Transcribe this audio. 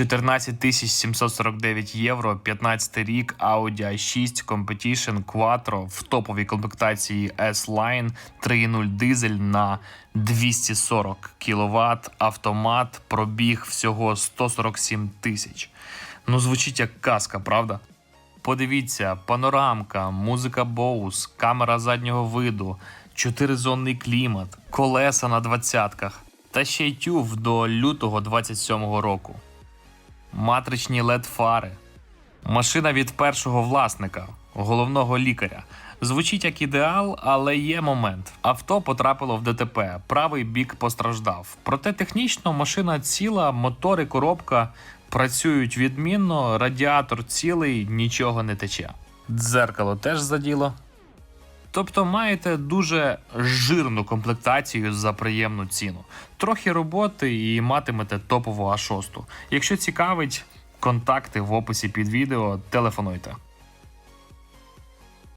14 749 євро, 15 рік, Audi A6 Competition Quattro в топовій комплектації S-Line 3.0 дизель на 240 кВт, автомат, пробіг всього 147 тисяч. Ну, звучить як казка, правда? Подивіться, панорамка, музика Bose, камера заднього виду, чотиризонний клімат, колеса на двадцятках та ще й тюв до лютого 27-го року. Матричні led фари. Машина від першого власника, головного лікаря. Звучить як ідеал, але є момент. Авто потрапило в ДТП, правий бік постраждав. Проте технічно машина ціла, мотор і коробка працюють відмінно, радіатор цілий, нічого не тече. Дзеркало теж заділо. Тобто маєте дуже жирну комплектацію за приємну ціну. Трохи роботи і матимете топову А6. Якщо цікавить, контакти в описі під відео, телефонуйте.